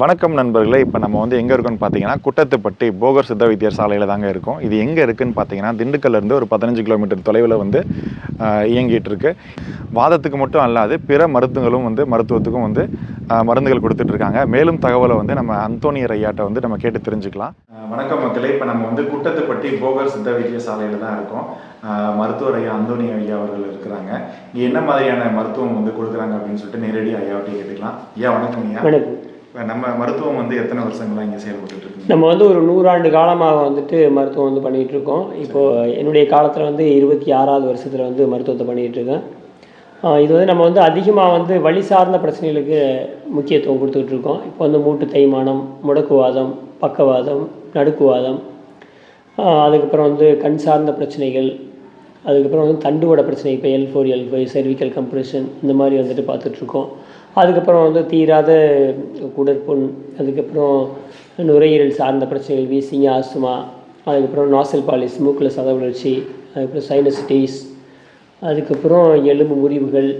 வணக்கம் நண்பர்களே. இப்போ நம்ம வந்து எங்கே இருக்கோம்னு பார்த்தீங்கன்னா குட்டத்துப்பட்டி போகர் சித்த வைத்தியர் சாலையில் தாங்க இருக்கும். இது எங்கே இருக்குன்னு பார்த்தீங்கன்னா திண்டுக்கல்லேருந்து ஒரு பதினஞ்சு கிலோமீட்டர் தொலைவில் வந்து இயங்கிட்டு இருக்கு வாதத்துக்கு மட்டும் அல்லாது பிற மருத்துவங்களும் வந்து மருத்துவத்துக்கும் வந்து மருந்துகள் கொடுத்துட்ருக்காங்க. மேலும் தகவலை வந்து நம்ம அந்தோனியர் ஐயாட்டை வந்து நம்ம கேட்டு தெரிஞ்சுக்கலாம். வணக்கம் மக்களே. இப்போ நம்ம வந்து குட்டத்துப்பட்டி போகர் சித்த வைத்திய சாலையில் தான் இருக்கோம். மருத்துவர் ஐயா அந்தோனி ஐயா அவர்கள் இருக்கிறாங்க. இங்கே என்ன மாதிரியான மருத்துவம் வந்து கொடுக்குறாங்க அப்படின்னு சொல்லிட்டு நேரடி ஐயாவிட்டே கேட்டுக்கலாம். ஐயா வணக்கம் ஐயா. நம்ம மருத்துவம் வந்து எத்தனை வருஷங்களா இங்கே செயல்பட்டு நம்ம வந்து ஒரு நூறாண்டு காலமாக வந்துட்டு மருத்துவம் வந்து பண்ணிகிட்டு இருக்கோம். இப்போது என்னுடைய காலத்தில் வந்து இருபத்தி ஆறாவது வருஷத்தில் வந்து மருத்துவத்தை பண்ணிகிட்டு இருக்கேன். இது வந்து நம்ம வந்து அதிகமாக வந்து வழி சார்ந்த பிரச்சனைகளுக்கு முக்கியத்துவம் கொடுத்துக்கிட்டு இருக்கோம். இப்போ வந்து மூட்டு தேய்மானம் முடக்குவாதம் பக்கவாதம் நடுக்குவாதம் அதுக்கப்புறம் வந்து கண் சார்ந்த பிரச்சனைகள் அதுக்கப்புறம் வந்து தண்டுவட பிரச்சனை இப்போ L four L five cervical compression இந்த மாதிரி வந்துட்டு பார்த்துட்ருக்கோம் அதுக்கப்புறம் வந்து தீராத குடற்புண் அதுக்கப்புறம் நுரையீரல் சார்ந்த பிரச்சனைகள் வீசிங்க ஆஸ்துமா அதுக்கப்புறம் நாசல் பாலிஸ் மூக்கில் சத வளர்ச்சி அதுக்கப்புறம் சைனசிட்டிஸ் அதுக்கப்புறம் எலும்பு முறிவுகள்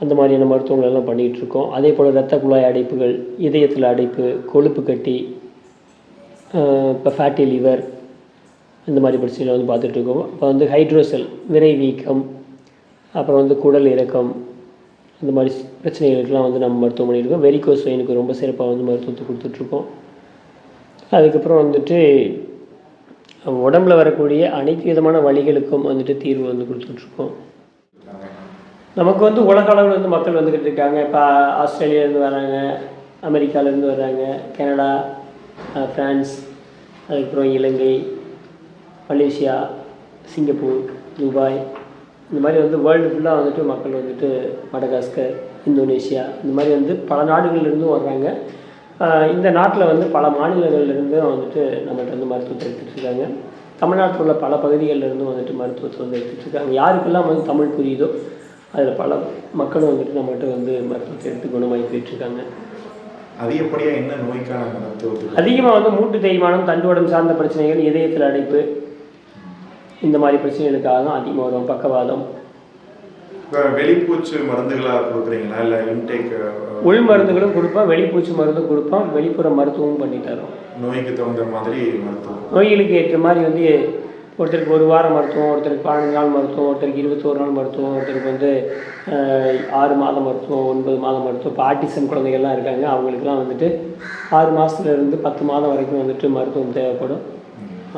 அந்த மாதிரியான மருத்துவங்கள் எல்லாம் பண்ணிகிட்ருக்கோம் அதே போல் ரத்த குழாய் அடைப்புகள் இதயத்தில் அடைப்பு கொழுப்பு கட்டி இப்போ ஃபேட்டி லிவர் இந்த மாதிரி பிரச்சனைகளை வந்து பார்த்துட்ருக்கோம் இப்போ வந்து ஹைட்ரோசெல் விரை வீக்கம் அப்புறம் வந்து குடல் இறக்கம் இந்த மாதிரி ஸ்- பிரச்சனைகளுக்கெல்லாம் வந்து நம்ம மருத்துவம் பண்ணியிருக்கோம் வெரிகோஸ் வெயினுக்கு ரொம்ப சிறப்பாக வந்து மருத்துவத்தை கொடுத்துட்ருக்கோம். அதுக்கப்புறம் வந்துட்டு உடம்புல வரக்கூடிய அனைத்து விதமான வழிகளுக்கும் வந்துட்டு தீர்வு வந்து கொடுத்துட்ருக்கோம். நமக்கு வந்து உலக அளவில் வந்து மக்கள் வந்துக்கிட்டு இருக்காங்க. இப்போ ஆஸ்திரேலியாவிலேருந்து வராங்க அமெரிக்காவிலேருந்து வராங்க கனடா ஃப்ரான்ஸ் அதுக்கப்புறம் இலங்கை மலேசியா சிங்கப்பூர் துபாய் இந்த மாதிரி வந்து வேர்ல்டு ஃபுல்லாக வந்துட்டு மக்கள் வந்துட்டு மடகாஸ்கர் இந்தோனேஷியா இந்த மாதிரி வந்து பல நாடுகள்லேருந்தும் வர்றாங்க. இந்த நாட்டில் வந்து பல மாநிலங்கள்லேருந்தும் வந்துட்டு நம்மள்ட்ட வந்து மருத்துவத்தை எடுத்துகிட்டு இருக்காங்க தமிழ்நாட்டில் உள்ள பல பகுதிகளில் இருந்தும் வந்துட்டு மருத்துவத்தை வந்து எடுத்துகிட்டு இருக்காங்க யாருக்கெல்லாம் வந்து தமிழ் புரியுதோ அதில் பல மக்களும் வந்துட்டு நம்மகிட்ட வந்து மருத்துவத்தை எடுத்து குணமாகி போயிட்டுருக்காங்க அதிகப்படியா என்ன நோய்க்கான மருத்துவத்துக்கு? அதிகமாக வந்து மூட்டு தேய்மானம் தண்டுவடம் சார்ந்த பிரச்சனைகள் இதயத்தில் அடைப்பு இந்த மாதிரி பிரச்சனைகளுக்காக தான் அதிகமாக வரும் பக்கவாதம். வெளிப்பூச்சு மருந்துகளா கொடுக்குறீங்களா? இல்லை இன்டேக் உள் மருந்துகளும் கொடுப்போம் வெளிப்பூச்சி மருந்தும் கொடுப்போம் வெளிப்புற மருத்துவமும் பண்ணி தரோம் நோய்க்கு தகுந்த மாதிரி மருத்துவம். நோய்களுக்கு ஏற்ற மாதிரி வந்து ஒருத்தருக்கு ஒரு வாரம் மருத்துவம் ஒருத்தருக்கு பதினஞ்சு நாள் மருத்துவம் ஒருத்தருக்கு இருபத்தோரு நாள் மருத்துவம் ஒருத்தருக்கு வந்து ஆறு மாதம் மருத்துவம் ஒன்பது மாதம் மருத்துவம். இப்போ ஆட்டிசம் குழந்தைகள்லாம் இருக்காங்க அவங்களுக்குலாம் வந்துட்டு ஆறு மாசத்துல இருந்து பத்து மாதம் வரைக்கும் வந்துட்டு மருத்துவம் தேவைப்படும்.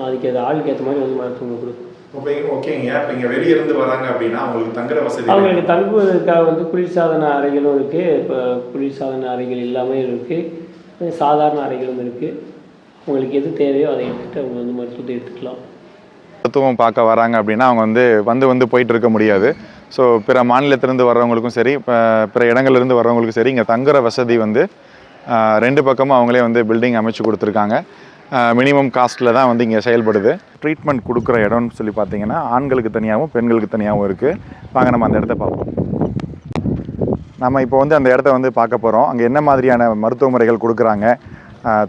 அதுக்கு அது ஆளுக்கு ஏற்ற மாதிரி வந்து மருத்துவம் கொடுக்கும் இப்போ ஓகேங்க இப்போ இங்கே வெளியே இருந்து வராங்க அப்படின்னா அவங்களுக்கு தங்குற வசதி அவங்களுக்கு தங்குவதற்காக வந்து குளிர்சாதன அறைகளும் இருக்குது இப்போ குளிர்சாதன அறைகள் இல்லாமல் இருக்குது சாதாரண அறைகளும் இருக்குது அவங்களுக்கு எது தேவையோ அதை எடுத்துகிட்டு அவங்க வந்து மருத்துவத்தை எடுத்துக்கலாம். மருத்துவம் பார்க்க வராங்க அப்படின்னா அவங்க வந்து வந்து வந்து போயிட்டு இருக்க முடியாது. ஸோ பிற மாநிலத்திலிருந்து வர்றவங்களுக்கும் சரி பிற இடங்கள்லேருந்து வர்றவங்களுக்கும் சரி இங்கே தங்குற வசதி வந்து ரெண்டு பக்கமும் அவங்களே வந்து பில்டிங் அமைச்சு கொடுத்துருக்காங்க. மினிமம் காஸ்ட்டில் தான் வந்து இங்கே செயல்படுது. ட்ரீட்மெண்ட் கொடுக்குற இடம்னு சொல்லி பார்த்தீங்கன்னா ஆண்களுக்கு தனியாகவும் பெண்களுக்கு தனியாகவும் இருக்குது வாங்க நம்ம அந்த இடத்த பார்ப்போம். நம்ம இப்போ வந்து அந்த இடத்த வந்து பார்க்க போகிறோம் அங்கே என்ன மாதிரியான மருத்துவ முறைகள் கொடுக்குறாங்க?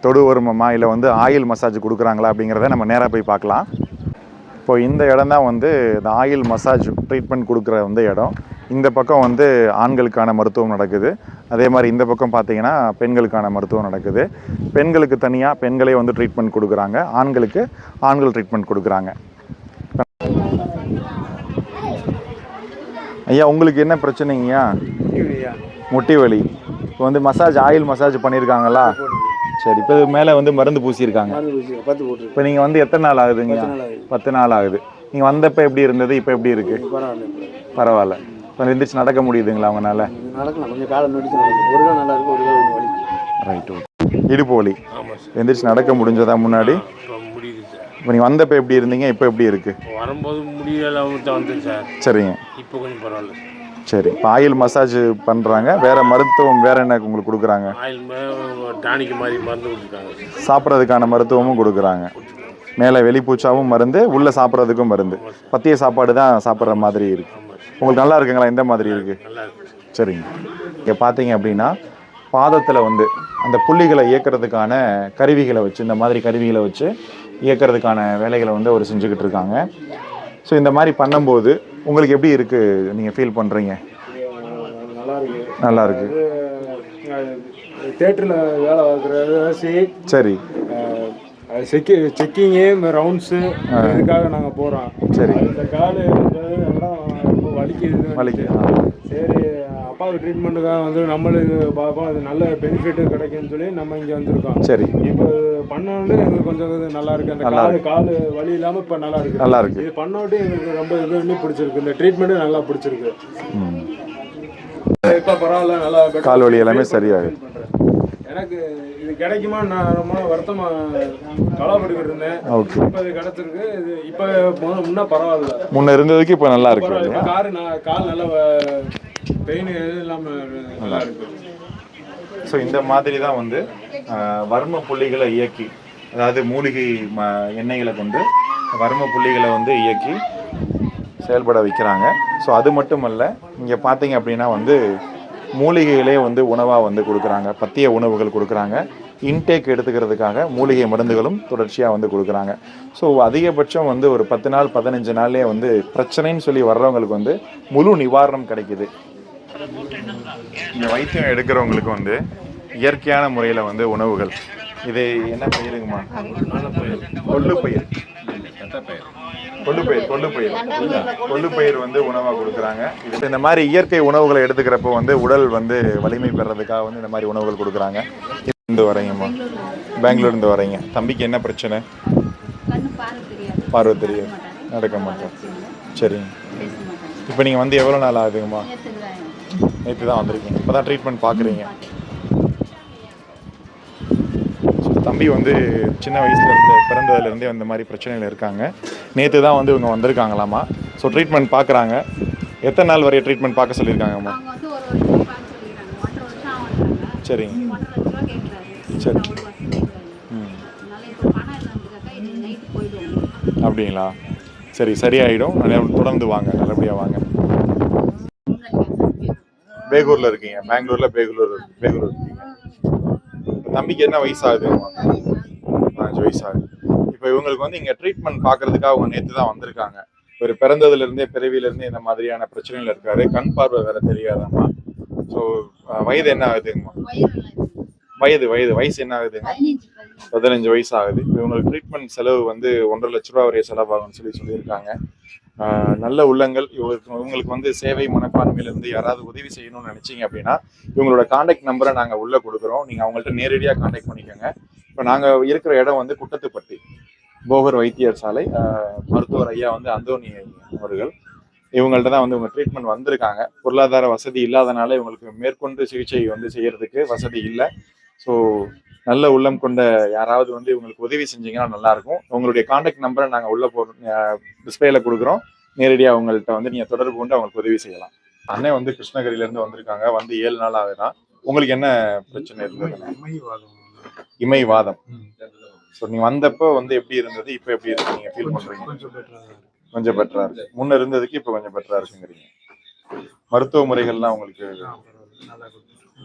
தொடு வருமமா இல்லை வந்து ஆயில் மசாஜ் கொடுக்குறாங்களா அப்படிங்கிறத நம்ம நேராக போய் பார்க்கலாம். இப்போ இந்த இடம் தான் வந்து இந்த ஆயில் மசாஜ் ட்ரீட்மெண்ட் கொடுக்குற வந்து இடம். இந்த பக்கம் வந்து ஆண்களுக்கான மருத்துவம் நடக்குது. அதே மாதிரி இந்த பக்கம் பார்த்தீங்கன்னா பெண்களுக்கான மருத்துவம் நடக்குது. பெண்களுக்கு தனியாக பெண்களே வந்து ட்ரீட்மெண்ட் கொடுக்குறாங்க. ஆண்களுக்கு ஆண்கள் ட்ரீட்மெண்ட் கொடுக்குறாங்க. ஐயா உங்களுக்கு என்ன பிரச்சனைங்கய்யா? முட்டி வலி இப்போ வந்து மசாஜ் ஆயில் மசாஜ் பண்ணியிருக்காங்களா சரி இப்போ மேலே வந்து மருந்து பூசியிருக்காங்க. இப்போ நீங்கள் வந்து எத்தனை நாள் ஆகுதுங்க பத்து நாள் ஆகுது. நீங்கள் வந்தப்போ எப்படி இருந்தது? இப்போ எப்படி இருக்கு? பரவாயில்ல. இப்போ எந்திரிச்சு நடக்க முடியுதுங்களா அவங்களால இது நடக்கலாம் கொஞ்சம் காலம் நடிச்சு நடக்கும் ஒரு கால் நல்லா இருக்கு ஒரு கால் கொஞ்சம் வலி ரைட்டு இடுப்பு வலி. எந்திரிச்சு நடக்க முடிஞ்சதா முன்னாடி? இப்போ முடியுது சார் இப்போ நீங்கள் வந்தப்போ எப்படி இருந்தீங்க? இப்போ எப்படி இருக்கு? வரும்போது முடியல தான் வந்தேன் சார் சரிங்க. இப்போ கொஞ்சம் பரவாயில்ல சார் இப்போ ஆயில் மசாஜ் பண்ணுறாங்க வேற மருத்துவம் வேற என்ன உங்களுக்கு கொடுக்குறாங்க? ஆயில் டானிக்கு மாதிரி மருந்து கொடுத்துருக்காங்க சாப்பிட்றதுக்கான மருத்துவமும் கொடுக்குறாங்க. மேலே வெளிப்பூச்சாவும் மருந்து உள்ளே சாப்பிட்றதுக்கும் மருந்து. பத்திய சாப்பாடு தான் சாப்பிட்ற மாதிரி இருக்கு. உங்களுக்கு நல்லா இருக்குங்களா? எந்த மாதிரி இருக்கு? நல்லா இருக்கு சார் சரிங்க. இங்கே பார்த்தீங்க அப்படின்னா பாதத்தில் வந்து அந்த புள்ளிகளை இயக்கிறதுக்கான கருவிகளை வச்சு இந்த மாதிரி கருவிகளை வச்சு இயக்கிறதுக்கான வேலைகளை வந்து அவர் செஞ்சுக்கிட்டு இருக்காங்க. ஸோ இந்த மாதிரி பண்ணும்போது உங்களுக்கு எப்படி இருக்குது நீங்கள் ஃபீல் பண்ணுறீங்க நல்லா இருக்கு. தேட்டரில் வேலை பார்க்குற சி சரி. செக்கி செக்கிங்கு ரவுண்ட்ஸு இதுக்காக நாங்கள் போகிறோம் சரி. இந்த கால் இந்த வலிக்குது வலிக்கு சரி அப்பாவுக்கு ட்ரீட்மெண்ட்டுக்காக வந்து நம்மளுக்கு பார்ப்போம் அது நல்ல பெனிஃபிட் கிடைக்கும்னு சொல்லி நம்ம இங்கே வந்திருக்கோம். சரி. இப்போ பண்ணோடனே எங்களுக்கு கொஞ்சம் நல்லா இருக்கு. அந்த கால் கால் வலி இல்லாமல் இப்போ நல்லா இருக்கு. நல்லா இருக்கு. இது பண்ணோடனே எங்களுக்கு ரொம்ப இது பண்ணி பிடிச்சிருக்கு. இந்த ட்ரீட்மெண்ட்டு நல்லா பிடிச்சிருக்கு. இப்போ பரவாயில்ல நல்லா. கால் வலி எல்லாமே சரியாகுது. எனக்கு இது கிடைக்குமா? நான் ரொம்ப வருத்தமா கவலைப்பட்டுக்கிட்டு இருந்தேன். ஓகே இப்போ இது கிடைச்சிருக்கு. இது இப்போ முன்ன பரவாயில்ல. முன்ன இருந்ததுக்கு இப்போ நல்லா இருக்கு காரு நான் கால் நல்லா பெயின் எதுவும் இல்லாமல் நல்லா இருக்கு. ஸோ இந்த மாதிரி தான் வந்து வர்ம புள்ளிகளை இயக்கி அதாவது மூலிகை ம எண்ணெய்களை கொண்டு வர்ம புள்ளிகளை வந்து இயக்கி செயல்பட வைக்கிறாங்க. ஸோ அது மட்டும் அல்ல இங்கே பார்த்தீங்க அப்படின்னா வந்து மூலிகைகளே வந்து உணவாக வந்து கொடுக்குறாங்க. பத்திய உணவுகள் கொடுக்குறாங்க. இன்டேக் எடுத்துக்கிறதுக்காக மூலிகை மருந்துகளும் தொடர்ச்சியாக வந்து கொடுக்குறாங்க. ஸோ அதிகபட்சம் வந்து ஒரு பத்து நாள் பதினஞ்சு நாள்லேயே வந்து பிரச்சனைன்னு சொல்லி வர்றவங்களுக்கு வந்து முழு நிவாரணம் கிடைக்குது. இந்த வைத்தியம் எடுக்கிறவங்களுக்கு வந்து இயற்கையான முறையில் வந்து உணவுகள். இது என்ன பயிருங்கம்மா? கொள்ளு பயிர். கொள்ளு பயிர் கொள்ளு பயிர் கொள்ளு பயிர் வந்து உணவாக கொடுக்குறாங்க. இது இந்த மாதிரி இயற்கை உணவுகளை எடுத்துக்கிறப்போ வந்து உடல் வந்து வலிமை பெறதுக்காக வந்து இந்த மாதிரி உணவுகள் கொடுக்குறாங்க. இருந்து வரீங்கம்மா பெங்களூர் இருந்து வரீங்க தம்பிக்கு என்ன பிரச்சனை? பார்வை தெரியாது. நடக்க மாட்டேன். சரிங்க. இப்போ நீங்கள் வந்து எவ்வளோ நாள் ஆகுதுங்கம்மா? நேற்று தான். வந்திருக்கீங்க. இப்போ தான் ட்ரீட்மெண்ட் பார்க்குறீங்க. தம்பி வந்து சின்ன வயசுல இருந்து பிறந்ததுலேருந்தே அந்த மாதிரி பிரச்சனைகள் இருக்காங்க. நேற்று தான் வந்து இவங்க வந்திருக்காங்களாமா? ஸோ ட்ரீட்மெண்ட் பார்க்குறாங்க எத்தனை நாள் வரைய ட்ரீட்மெண்ட் பார்க்க சொல்லியிருக்காங்கம்மா? சரிங்க. சரி. ம். அப்படிங்களா? சரி சரியாயிடும். தொடர்ந்து வாங்க. நல்லபடியாக வாங்க. பேகூரில் இருக்கீங்க. பெங்களூரில் பேகூர் பேகூர். இருக்கீங்க தம்பிக்கு என்ன வயசாகுது? பதினஞ்சு வயசாகுது. இப்போ இவங்களுக்கு வந்து இங்கே ட்ரீட்மெண்ட் பார்க்கறதுக்காக அவங்க நேற்று தான் வந்திருக்காங்க. இவர் பிறந்ததுலேருந்தே பிறவியிலேருந்தே இந்த மாதிரியான பிரச்சனைகள் இருக்காரு. கண் பார்வை வேற தெரியாதம்மா. ஸோ வயது என்ன ஆகுதுங்கம்மா? வயது வயது. வயசு என்ன ஆகுதுங்க? பதினஞ்சு வயசு ஆகுது. இப்போ இவங்களுக்கு ட்ரீட்மெண்ட் செலவு வந்து ஒன்றரை லட்ச ரூபா வரைய செலவாகும்னு சொல்லி சொல்லியிருக்காங்க. நல்ல உள்ளங்கள் இவங்களுக்கு இவங்களுக்கு வந்து சேவை மனப்பான்மையிலேருந்து யாராவது உதவி செய்யணும்னு நினைச்சீங்க அப்படின்னா இவங்களோட காண்டாக்ட் நம்பரை நாங்கள் உள்ளே கொடுக்குறோம். நீங்கள் அவங்கள்ட்ட நேரடியாக காண்டாக்ட் பண்ணிக்கோங்க. இப்போ நாங்கள் இருக்கிற இடம் வந்து குட்டத்துப்பட்டி போகர் வைத்தியர் சாலை. மருத்துவர் ஐயா வந்து அந்தோனி அவர்கள். இவங்கள்ட்ட தான் வந்து இவங்க ட்ரீட்மெண்ட் வந்திருக்காங்க. பொருளாதார வசதி இல்லாதனால இவங்களுக்கு மேற்கொண்டு சிகிச்சை வந்து செய்யறதுக்கு வசதி இல்லை. ஸோ நல்ல உள்ளம் கொண்ட யாராவது வந்து இவங்களுக்கு உதவி செஞ்சீங்கன்னா நல்லா இருக்கும் உங்களுடைய காண்டாக்ட் நம்பரை நாங்கள் உள்ள போ டிஸ்பிளேல கொடுக்குறோம். நேரடியாக அவங்கள்ட்ட வந்து நீங்கள் தொடர்பு கொண்டு அவங்களுக்கு உதவி செய்யலாம். அண்ணன் வந்து கிருஷ்ணகிரில இருந்து வந்திருக்காங்க. வந்து ஏழு நாள் ஆகுதான் உங்களுக்கு என்ன பிரச்சனை இருந்தது இமை வாதம் ஸோ நீங்க வந்தப்போ வந்து எப்படி இருந்தது? இப்போ எப்படி இருக்கு? நீங்க ஃபீல் பண்றீங்க? கொஞ்சம் பெட்டரா இருக்கு. முன்ன இருந்ததுக்கு இப்போ கொஞ்சம் பெட்டரா இருக்குங்கிறீங்க. மருத்துவ முறைகள்லாம் உங்களுக்கு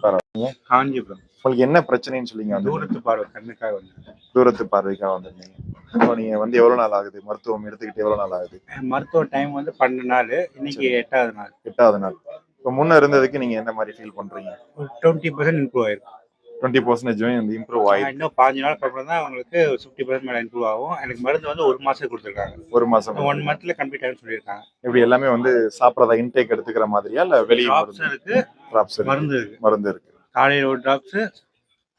பரவாயில்ல. காஞ்சிபுரம். உங்களுக்கு என்ன பிரச்சனைன்னு சொல்லிங்க தூரத்து பார்வை கண்ணுக்காக வந்து தூரத்து பார்வைக்காக வந்திருந்தீங்க இப்போ நீங்க வந்து எவ்வளவு நாள் ஆகுது? மருத்துவம் எடுத்துக்கிட்டு எவ்வளவு நாள் ஆகுது? மருத்துவ டைம் வந்து பன்னெண்டு நாள் இன்னைக்கு எட்டாவது நாள். எட்டாவது நாள். இப்போ முன்ன இருந்ததுக்கு நீங்க என்ன மாதிரி ஃபீல் பண்றீங்க? ஒரு டுவெண்ட்டி பர்சன்ட் இம்ப்ரூவ் ஆயிருக்கு. டுவெண்ட்டி பர்சன்டேஜ் வந்து இம்ப்ரூவ் ஆயிருக்கு இன்னும் பாஞ்சு நாளுக்கு அப்புறம் தான் அவங்களுக்கு ஃபிஃப்டி பர்சன்ட் மேலே இம்ப்ரூவ் ஆகும். எனக்கு மருந்து வந்து ஒரு மாசம் கொடுத்துருக்காங்க. ஒரு மாசம் ஒன் மந்த்ல கம்ப்ளீட் ஆகும் சொல்லியிருக்காங்க. இப்படி எல்லாமே வந்து சாப்பிட்றதா இன்டேக் எடுத்துக்கிற மாதிரியா இல்ல வெளியே ட்ராப்ஸ் இருக்கு ட்ராப்ஸ் மருந்து இருக்கு. மருந்து இருக்கு. காலையில் ஒரு ட்ராப்ஸ்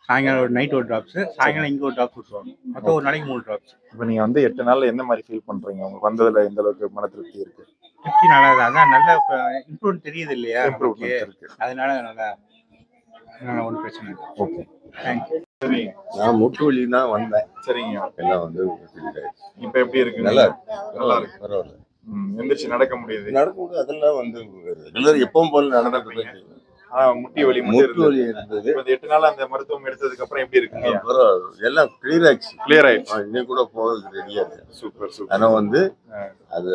சாயங்காலம் ஒரு நைட் ஒரு ட்ராப்ஸ் சாயங்காலம் இங்கே ஒரு ட்ராப்ஸ் விட்டுருவாங்க மொத்தம் ஒரு நாளைக்கு மூணு ட்ராப்ஸ் இப்போ நீங்க வந்து எட்டு நாள்ல எந்த மாதிரி ஃபீல் பண்றீங்க? உங்களுக்கு வந்ததுல எந்த அளவுக்கு மன திருப்தி இருக்கு? திருப்தி நல்லா தான் அதான் நல்ல இம்ப்ரூவ் தெரியுது இல்லையா இம்ப்ரூவ்மெண்ட் இருக்கு. அதனால நல்லா ஒன்றும் பிரச்சனை இல்லை. ஓகே தேங்க்யூ சரிங்க நான் முட்டு வலி தான் வந்தேன். சரிங்க. எல்லாம் வந்து. இப்போ எப்படி இருக்கு? நல்லா இருக்கு. நல்லா இருக்கு. பரவாயில்ல. ம், எந்திரிச்சு நடக்க முடியுது. நடக்கும்போது அதெல்லாம் வந்து ரெகுலர் எப்பவும் போல நடந்துட்டு ஆனா முட்டி வலி முட்டு வலி இருந்தது. இப்போ இந்த எட்டு நாள் அந்த மருத்துவம் எடுத்ததுக்கு அப்புறம் எப்படி இருக்குங்க? எல்லாம் கிளியர் ஆயிடுச்சு. கிளியர் ஆயிடுச்சு. ஆ, இன்னைக்கு கூட போகிறதுக்கு ரெடியா இருக்கு. Super super. ஆனா வந்து. அது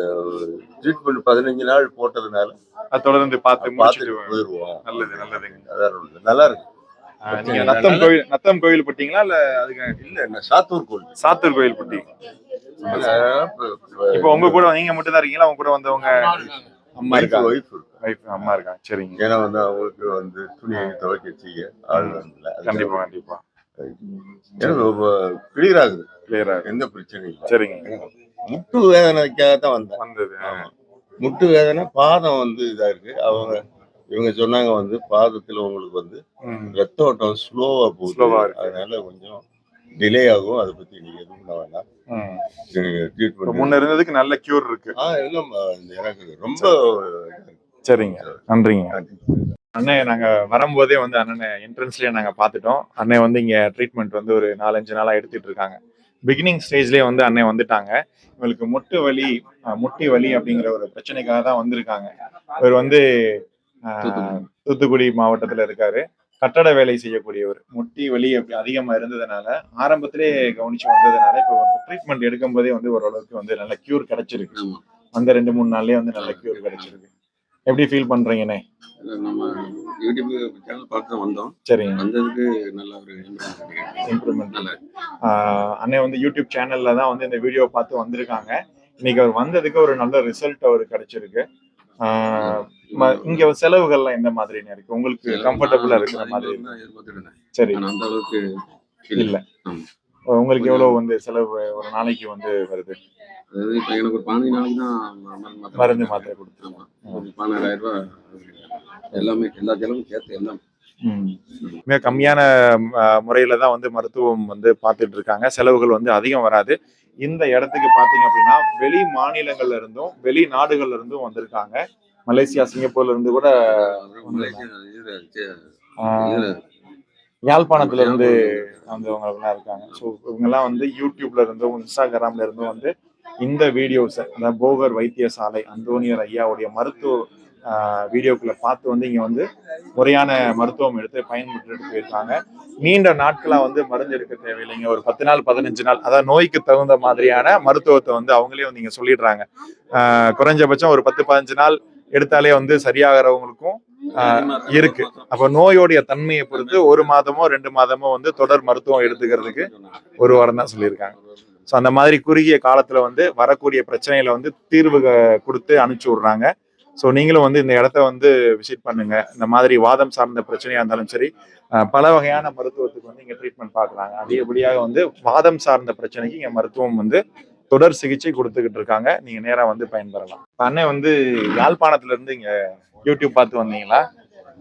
ட்ரீட்மெண்ட் பதினஞ்சு நாள் போட்டதுனால அது தொடர்ந்து பார்த்து பார்த்துட்டு போயிடுவோம் நல்லது நல்லதுங்க. அதான். நல்லா இருக்கு. நீங்க நத்தம் கோயில் நத்தம் கோயில் பட்டீங்களா இல்ல அதுக்கு இல்ல சாத்தூர் கோயில். சாத்தூர் கோயில் பட்டி இப்போ உங்க கூட நீங்க மட்டும் தான் இருக்கீங்களா? உங்க கூட வந்தவங்க அம்மா இருக்கா. ஒய்ஃப் வைஃப் அம்மா இருக்காங்க. சரிங்க. ஏன்னா வந்து அவங்களுக்கு வந்து துணியை துவைக்க செய்ய ஆள் வரல கண்டிப்பா கண்டிப்பா. கிளியர் ஆகுது. கிளியரா எந்த பிரச்சனையும் இல்லை. சரிங்க. முட்டு வேதனைக்காக தான் வந்தேன். வந்தது. முட்டு வேதனை பாதம் வந்து இதா இருக்கு. அவங்க இவங்க சொன்னாங்க வந்து பாதத்துல உங்களுக்கு வந்து. ரத்த ஓட்டம் ஸ்லோவா போகுது. அதனால கொஞ்சம் டிலே ஆகும். அதை பத்தி நீங்க எதுவும் பண்ண வேண்டாம் ட்ரீட்மெண்ட் முன்ன இருந்ததுக்கு நல்ல கியூர் இருக்கு. ஆ இந்த எனக்கு ரொம்ப சரிங்க. நன்றிங்க. அண்ணே நாங்க வரும்போதே வந்து அண்ணனை என்ட்ரன்ஸ்லயே நாங்க பார்த்துட்டோம். அண்ணன் வந்து இங்க ட்ரீட்மெண்ட் வந்து ஒரு நாலஞ்சு நாளா எடுத்துட்டு இருக்காங்க. பிகினிங் ஸ்டேஜ்லயே வந்து அண்ணன் வந்துட்டாங்க. இவங்களுக்கு முட்டு வலி முட்டி வலி அப்படிங்கிற ஒரு பிரச்சனைக்காக தான் வந்திருக்காங்க. இவர் வந்து தூத்துக்குடி. மாவட்டத்துல இருக்காரு. கட்டட வேலை செய்யக்கூடியவர். முட்டி வலி அப்படி அதிகமா இருந்ததுனால ஆரம்பத்திலே கவனிச்சு வந்ததுனால இப்போ ட்ரீட்மெண்ட் எடுக்கும் போதே வந்து ஓரளவுக்கு வந்து நல்ல கியூர் கிடைச்சிருக்கு. அந்த ரெண்டு மூணு நாள்லயே வந்து நல்ல கியூர் கிடைச்சிருக்கு. எப்படி ஃபீல் பண்றீங்கண்ணே நம்ம யூடியூப் சேனல் பார்த்து வந்தோம். சரிங்க. வந்ததுக்கு நல்ல ஒரு இம்ப்ரூவ்மெண்ட் நல்லா அண்ணன் வந்து யூடியூப் சேனல்ல தான் வந்து இந்த வீடியோ பார்த்து வந்திருக்காங்க. இன்னைக்கு அவர் வந்ததுக்கு ஒரு நல்ல ரிசல்ட் அவருக்கு கிடைச்சிருக்கு. இங்க செலவுகள்லாம் எந்த மாதிரின்னு இருக்கு? உங்களுக்கு கம்ஃபர்டபுளா இருக்கிற மாதிரி சரி. அந்த அளவுக்கு இல்ல. உங்களுக்கு எவ்வளவு வந்து செலவு ஒரு நாளைக்கு வந்து வருது? அதாவது இப்போ எனக்கு ஒரு பதினஞ்சு நாளைக்கு தான் மருந்து மாத்திரை மருந்து மாத்திரை கொடுத்து ஆமா. ஒரு பதினாறாயிரம் ரூபாய் எல்லாமே எல்லா செலவும் சேர்த்து எல்லாம். மிக கம்மியான முறையில தான் வந்து மருத்துவம் வந்து பார்த்துட்டு இருக்காங்க. செலவுகள் வந்து அதிகம் வராது. இந்த இடத்துக்கு பாத்தீங்க அப்படின்னா வெளி மாநிலங்கள்ல இருந்தும் வெளி நாடுகள்ல இருந்தும் வந்திருக்காங்க. மலேசியா சிங்கப்பூர்ல இருந்து கூட யாழ்ப்பாணத்துல இருந்து வந்தவங்க எல்லாம் இருக்காங்க. ஸோ இவங்கெல்லாம் வந்து யூடியூப்ல இருந்தும் இன்ஸ்டாகிராம்ல இருந்தும் வந்து இந்த வீடியோஸ் அதாவது போகர் வைத்தியசாலை அந்தோனியர் ஐயாவுடைய மருத்துவ ஆஹ், வீடியோக்களை பார்த்து வந்து இங்க வந்து முறையான மருத்துவம் எடுத்து பயன்பட்டு போயிருக்காங்க. நீண்ட நாட்களா வந்து மருந்து எடுக்க தேவையில்லைங்க. ஒரு பத்து நாள் பதினஞ்சு நாள் அதாவது நோய்க்கு தகுந்த மாதிரியான மருத்துவத்தை வந்து அவங்களே வந்து இங்க சொல்லிடுறாங்க. குறைஞ்சபட்சம் ஒரு பத்து பதினஞ்சு நாள் எடுத்தாலே வந்து சரியாகிறவங்களுக்கும் இருக்கு. அப்ப நோயோடைய தன்மையை பொறுத்து ஒரு மாதமோ ரெண்டு மாதமோ வந்து தொடர் மருத்துவம் எடுத்துக்கிறதுக்கு ஒரு வாரம் தான் சொல்லியிருக்காங்க. ஸோ அந்த மாதிரி குறுகிய காலத்துல வந்து வரக்கூடிய பிரச்சனைகளை வந்து தீர்வு கொடுத்து அனுப்பிச்சு விடுறாங்க. ஸோ நீங்களும் வந்து இந்த இடத்த வந்து விசிட் பண்ணுங்க. இந்த மாதிரி வாதம் சார்ந்த பிரச்சனையா இருந்தாலும் சரி பல வகையான மருத்துவத்துக்கு வந்து இங்க ட்ரீட்மெண்ட் பார்க்கறாங்க. அதிகப்படியாக வந்து வாதம் சார்ந்த பிரச்சனைக்கு இங்க மருத்துவம் வந்து தொடர் சிகிச்சை கொடுத்துக்கிட்டு இருக்காங்க. நீங்க நேரா வந்து பயன்பெறலாம். அண்ணன் வந்து யாழ்ப்பாணத்துல இருந்து இங்க யூடியூப் பார்த்து வந்தீங்களா?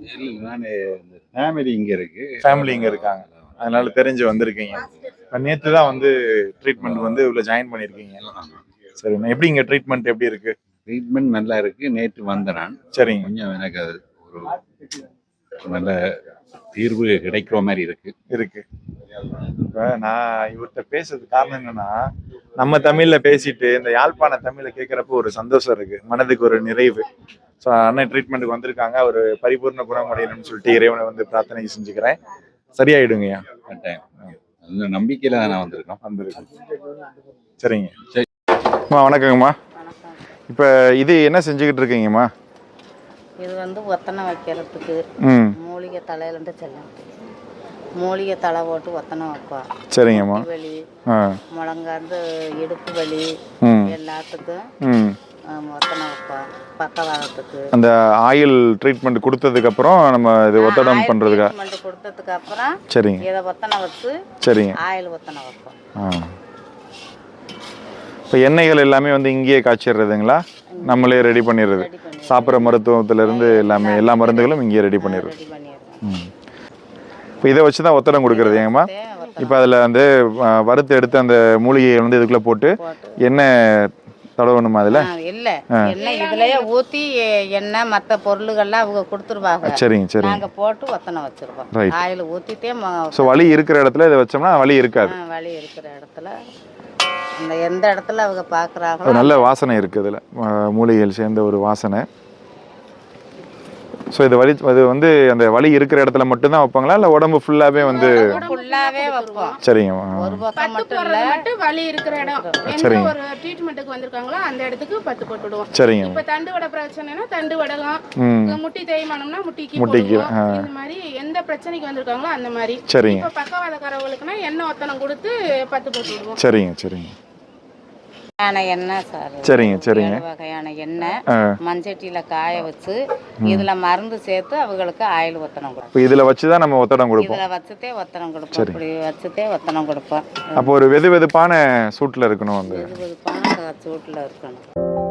இல்லை நான் ஃபேமிலி இங்கே இருக்கு. ஃபேமிலி இங்க இருக்காங்க. அதனால தெரிஞ்சு வந்திருக்கீங்க. நேத்து தான் வந்து ட்ரீட்மெண்ட் வந்து இவ்வளவு ஜாயின் பண்ணிருக்கீங்க. சரிண்ணா எப்படி இங்க ட்ரீட்மெண்ட் எப்படி இருக்கு? ட்ரீட்மெண்ட் நல்லா இருக்கு. நேற்று வந்தேன் நான். சரிங்க. கொஞ்சம் எனக்கு ஒரு நல்ல தீர்வு கிடைக்கிற மாதிரி இருக்கு. இருக்கு. இப்ப நான் இவர்கிட்ட பேசுறது காரணம் என்னன்னா நம்ம தமிழ்ல பேசிட்டு இந்த யாழ்ப்பாண தமிழ்ல கேட்கறப்ப ஒரு சந்தோஷம் இருக்கு. மனதுக்கு ஒரு நிறைவு. ஸோ அண்ணன் ட்ரீட்மெண்ட்டுக்கு வந்திருக்காங்க. ஒரு பரிபூர்ண குணமடையணும்னு சொல்லிட்டு இறைவனை வந்து பிரார்த்தனை செஞ்சுக்கிறேன். சரியாயிடுங்கய்யா அந்த நம்பிக்கையில நான் வந்திருக்கோம். வந்திருக்கு சரிங்க. அம்மா வணக்கங்கம்மா. இப்போ இது என்ன செஞ்சுக்கிட்டு இருக்கீங்கம்மா? இது வந்து ஒத்தனை வைக்கிறதுக்கு மூலிகை தலையிலேருந்து செல்லம். மூலிகை தலை போட்டு ஒத்தனை வைப்பா. சரிங்கம்மா. வலி முழங்காந்து இடுப்பு வலி எல்லாத்துக்கும் அந்த ஆயில் ட்ரீட்மெண்ட் கொடுத்ததுக்கு அப்புறம் நம்ம இது ஒத்தடம் பண்றதுக்கா? கொடுத்ததுக்கு அப்புறம் சரிங்க. இதை ஒத்தனை வச்சு சரிங்க. ஆயில் ஒத்தனை வைப்போம். இப்போ எண்ணெய்கள் எல்லாமே வந்து இங்கேயே காய்ச்சிடுறதுங்களா? நம்மளே ரெடி பண்ணிடுறது. சாப்பிட்ற மருத்துவத்துல இருந்து எல்லாமே எல்லா மருந்துகளும் இங்கேயே ரெடி பண்ணிடுறது. இப்போ இதை வச்சு தான் ஒத்தடம் கொடுக்குறது ஏங்கம்மா? இப்போ அதில் வந்து வறுத்து எடுத்து அந்த மூலிகையை வந்து இதுக்குள்ளே போட்டு எண்ணெய் தடவணுமா அதில்? இல்ல. எண்ணெய் இதுலயே ஊத்தி எண்ணெய் மத்த பொருளுகள்லாம் அவங்க கொடுத்துருவாங்க. சரிங்க சரிங்க. நாங்க போட்டு ஒத்தனை Right. ஆயில் ஊத்திட்டே ம- ஸோ வலி இருக்கிற இடத்துல இதை வச்சோம்னா வலி இருக்காது. வலி இருக்கிற இடத்துல எந்த இடத்துல அவங்க ஒரு பாக்குறாங்களோ நல்ல வாசனை இருக்குது இதில். மூலிகைகள் சேர்ந்த ஒரு வாசனை. ஸோ இது வலி அது வந்து அந்த வலி இருக்கிற இடத்துல மட்டும்தான் வைப்பாங்களா? இல்லை உடம்பு ஃபுல்லாகவே வந்து ஃபுல்லாவே வைப்போம். சரிங்க. ஒரு பக்கம் பத்து மட்டும் போடுறது இல்ல. மட்டும் வலி இருக்கிற இடம். சரிங்க. ஒரு ட்ரீட்மெண்ட்டுக்கு வந்திருக்காங்களோ அந்த இடத்துக்கு பத்து போட்டுடுவோம். சரிங்க. இப்ப தண்டு வடை பிரச்சனைனா தண்டு வடலாம் ம். முட்டி தேய்மானம்னா முட்டிக்கு முட்டிக்கு. இந்த மாதிரி எந்த பிரச்சனைக்கு வந்திருக்காங்களோ அந்த மாதிரி. சரிங்க. இப்ப பக்கவாதக்காரவங்களுக்குனா எண்ணெய் ஒத்தனம் கொடுத்து பத்து போட்டு விடுவோம் சரிங்க சரிங்க. எண்ணெய் சார். சரிங்க சரிங்க. வகையான எண்ணெய் ஆ. மண்சட்டியில் காய வச்சு இதில் மருந்து சேர்த்து அவங்களுக்கு ஆயில் ஒத்தனம் கொடுப்போம். இதில் வச்சு தான் நம்ம ஒத்தடம் கொடுப்போம். இதில் வச்சுட்டே ஒத்தனம் கொடுப்போம். இப்படி வச்சுட்டே ஒத்தனம் கொடுப்போம். அப்போ ஒரு வெது வெதுப்பான சூட்டில் இருக்கணும் அந்த இது பணம் சூட்டில் இருக்கணும்.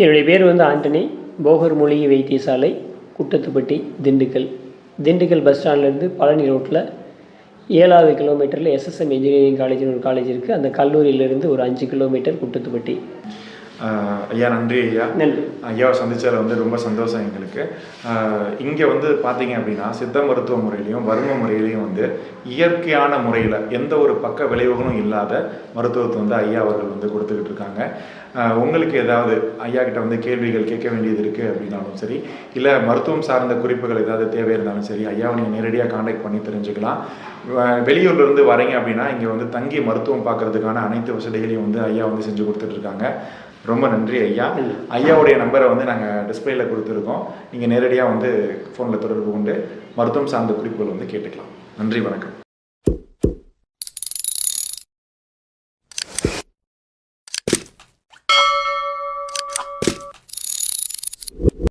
என்னுடைய பேர் வந்து ஆண்டனி. போகர் மூலிகை வைத்தியசாலை குட்டத்துப்பட்டி திண்டுக்கல். திண்டுக்கல் பஸ் ஸ்டாண்ட்லேருந்து பழனி ரோட்டில் ஏழாவது கிலோமீட்டரில் எஸ்எஸ்எம் இன்ஜினியரிங் காலேஜ்னு ஒரு காலேஜ் இருக்குது அந்த கல்லூரியிலேருந்து ஒரு அஞ்சு கிலோமீட்டர் குட்டத்துப்பட்டி. ஐயா நன்றி ஐயா. ஐயாவை சந்திச்சதில் வந்து ரொம்ப சந்தோஷம் எங்களுக்கு. இங்கே வந்து பார்த்தீங்க அப்படின்னா சித்த மருத்துவ முறையிலையும் வர்ம முறையிலையும் வந்து இயற்கையான முறையில் எந்த ஒரு பக்க விளைவுகளும் இல்லாத மருத்துவத்தை வந்து ஐயா அவர்கள் வந்து கொடுத்துக்கிட்டு இருக்காங்க. உங்களுக்கு ஏதாவது ஐயா கிட்ட வந்து கேள்விகள் கேட்க வேண்டியது இருக்குது அப்படின்னாலும் சரி இல்லை மருத்துவம் சார்ந்த குறிப்புகள் ஏதாவது தேவை இருந்தாலும் சரி ஐயாவை நீங்கள் நேரடியாக காண்டாக்ட் பண்ணி தெரிஞ்சுக்கலாம். வ- வெளியூர்ல இருந்து வரீங்க அப்படின்னா இங்கே வந்து தங்கி மருத்துவம் பார்க்கறதுக்கான அனைத்து வசதிகளையும் வந்து ஐயா வந்து செஞ்சு கொடுத்துட்டு இருக்காங்க. ரொம்ப நன்றி ஐயா. ஐயாவுடைய நம்பரை வந்து நாங்கள் டிஸ்பிளேல கொடுத்துருக்கோம். நீங்கள் நேரடியாக வந்து ஃபோனில் தொடர்பு கொண்டு மருத்துவம் சார்ந்த குறிப்புகள் வந்து கேட்டுக்கலாம். நன்றி வணக்கம்.